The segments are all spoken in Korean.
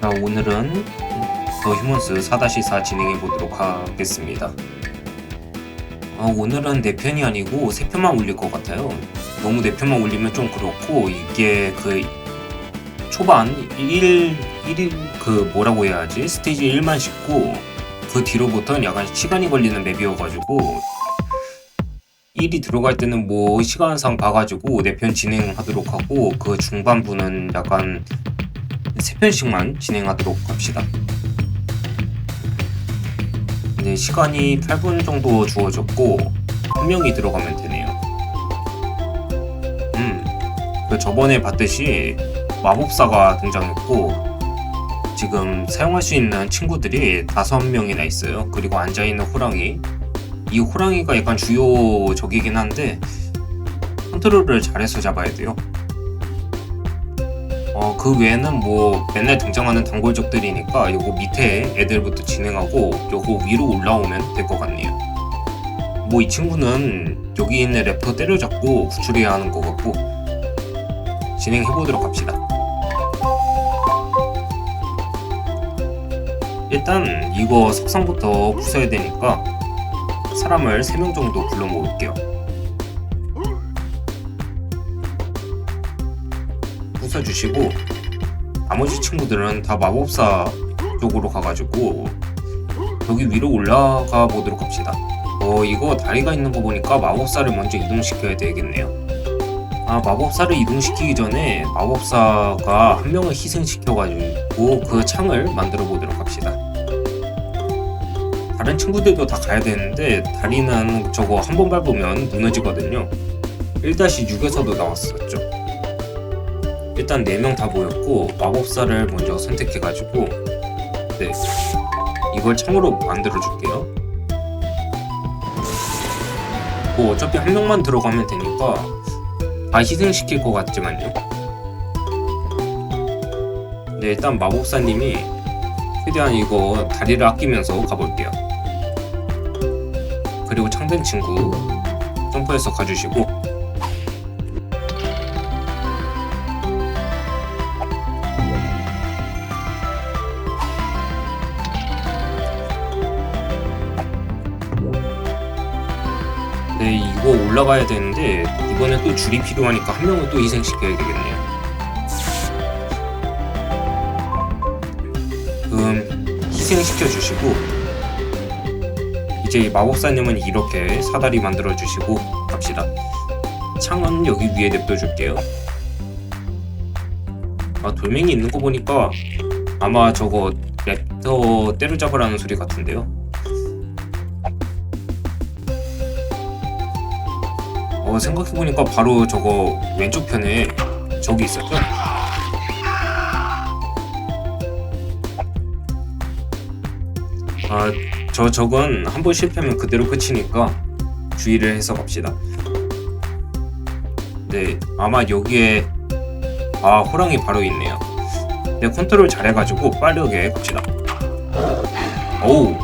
자, 오늘은 더 휴먼스 4-4 진행해 보도록 하겠습니다. 아, 오늘은 네 편이 아니고 세 편만 올릴 것 같아요. 너무 네 편만 올리면 좀 그렇고 이게 그 초반 1, 1, 그 뭐라고 해야 하지? 스테이지 1만 씻고 그 뒤로부터는 약간 시간이 걸리는 맵이어가지고 1이 들어갈 때는 뭐 시간상 봐가지고 네편 진행하도록 하고 그 중반부는 약간 세 편씩만 진행하도록 합시다. 이제 시간이 8분 정도 주어졌고 한 명이 들어가면 되네요. 음, 그 저번에 봤듯이 마법사가 등장했고 지금 사용할 수 있는 친구들이 다섯 명이나 있어요. 그리고 앉아 있는 호랑이. 이 호랑이가 약간 주요 적이긴 한데 컨트롤을 잘해서 잡아야 돼요. 어, 그 외에는 뭐 맨날 등장하는 단골적들이니까 요거 밑에 애들부터 진행하고 요거 위로 올라오면 될 것 같네요. 뭐 이 친구는 여기 있는 랩터 때려잡고 구출해야 하는 것 같고 진행해보도록 합시다. 일단 이거 석상부터 부숴야 되니까 사람을 3명 정도 불러 모을게요. 부숴주시고 나머지 친구들은 다 마법사 쪽으로 가가지고 여기 위로 올라가 보도록 합시다. 어 이거 다리가 있는 거 보니까 마법사를 먼저 이동시켜야 되겠네요. 아 마법사를 이동시키기 전에 마법사가 한 명을 희생시켜가지고 그 창을 만들어 보도록 합시다. 다른 친구들도 다 가야 되는데 다리는 저거 한 번 밟으면 무너지거든요. 1-6에서도 나왔었죠. 일단 4명 다 모였고 마법사를 먼저 선택해가지고 네 이걸 창으로 만들어 줄게요. 뭐 어차피 한 명만 들어가면 되니까 다 희생시킬 것 같지만요. 네 일단 마법사님이 최대한 이거 다리를 아끼면서 가볼게요. 그리고 창된 친구 점프해서 가주시고 올라가야 되는데 이번엔 또 줄이 필요하니까 한 명을 또 희생시켜야 되겠네요. 그럼 희생시켜 주시고 이제 이 마법사님은 이렇게 사다리 만들어 주시고 갑시다. 창은 여기 위에 냅둬 줄게요. 아 돌멩이 있는 거 보니까 아마 저거 랩터 때려잡으라는 소리 같은데요. 어, 생각해보니까 바로 저거 왼쪽 편에 저기 있었죠? 아, 저 적은 한번 실패하면 그대로 끝이니까 주의를 해서 갑시다. 네, 아마 여기에 아 호랑이 바로 있네요. 네, 컨트롤 잘해가지고 빠르게 갑시다. 어우,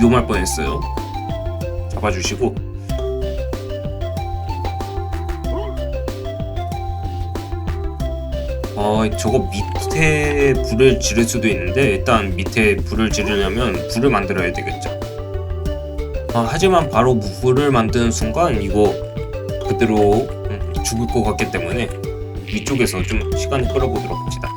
위험할 뻔했어요. 잡아주시고 어, 저거 밑에 불을 지를 수도 있는데 일단 밑에 불을 지르려면 불을 만들어야 되겠죠. 아, 하지만 바로 불을 만드는 순간 이거 그대로 음, 죽을 것 같기 때문에 위쪽에서 좀 시간을 끌어보도록 합시다.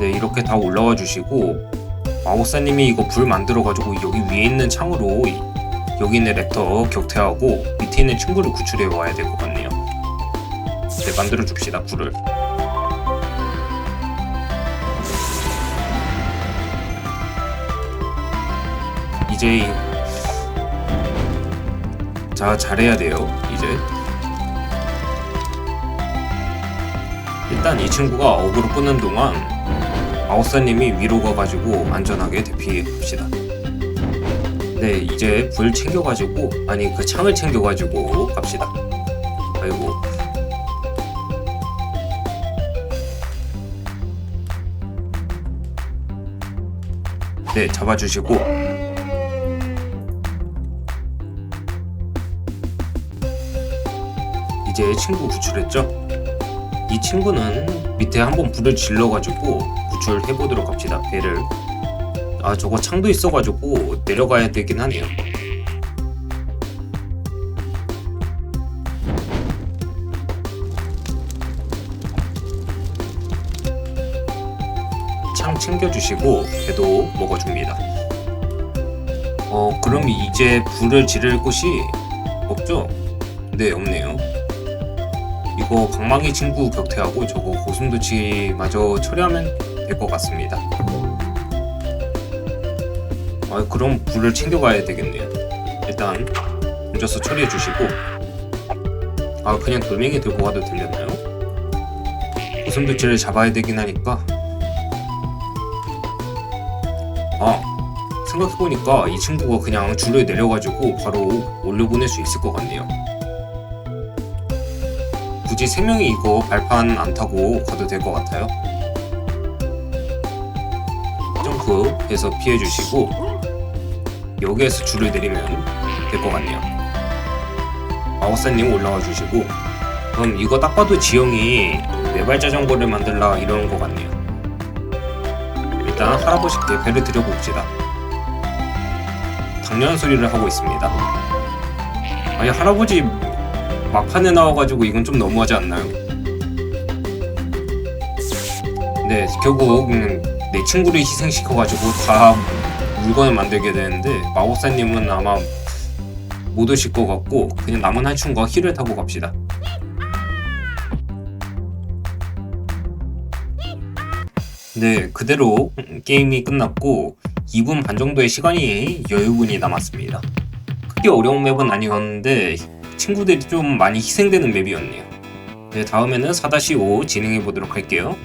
네, 이렇게 다 올라와 주시고 마법사님이 이거 불 만들어 가지고 여기 위에 있는 창으로 여기 있는 랩터 격퇴하고 밑에 있는 친구를 구출해 와야 될 것 같네요. 네, 만들어 줍시다, 불을. 이제 이- 자 잘해야 돼요. 이제 일단 이 친구가 어그로 끄는 동안 마우사님이 위로 가가지고 안전하게 대피합시다. 네, 이제 불 챙겨가지고 아니 그 창을 챙겨가지고 갑시다. 아이고. 네, 잡아주시고 이제 친구 구출했죠. 이 친구는 밑에 한번 불을 질러가지고 구출해보도록 합시다. 배를. 아 저거 창도 있어가지고 내려가야 되긴 하네요. 창 챙겨주시고 배도 먹어줍니다. 어 그럼 이제 불을 지를 곳이 없죠? 네 없네요. 이거 방망이 친구 격퇴하고 저거 고슴도치 마저 처리하면 될 것 같습니다. 아 그럼 불을 챙겨가야 되겠네요. 일단 던져서 처리해 주시고 아 그냥 돌멩이 들고 가도 되려나요? 고슴도치를 잡아야 되긴 하니까 아 생각해보니까 이 친구가 그냥 줄을 내려가지고 바로 올려보낼 수 있을 것 같네요. 굳이 생명이 이거 발판 안 타고 가도 될 것 같아요. 점프해서 피해주시고 여기에서 줄을 내리면 될 것 같네요. 마법사님 올라와 주시고 그럼 이거 딱 봐도 지영이 외발 자전거를 만들라 이러는 것 같네요. 일단 할아버지께 배를 드려봅시다. 당연한 소리를 하고 있습니다. 아니 할아버지 막판에 나와가지고 이건 좀 너무하지 않나요? 네 결국 음, 내 친구를 희생시켜가지고 다 물건을 만들게 되는데 마법사님은 아마 못 오실 것 같고 그냥 남은 한충과 힐을 타고 갑시다. 네, 그대로 게임이 끝났고 2분 반 정도의 시간이 여유분이 남았습니다. 크게 어려운 맵은 아니었는데 친구들이 좀 많이 희생되는 맵이었네요. 네, 다음에는 4-5 진행해 보도록 할게요.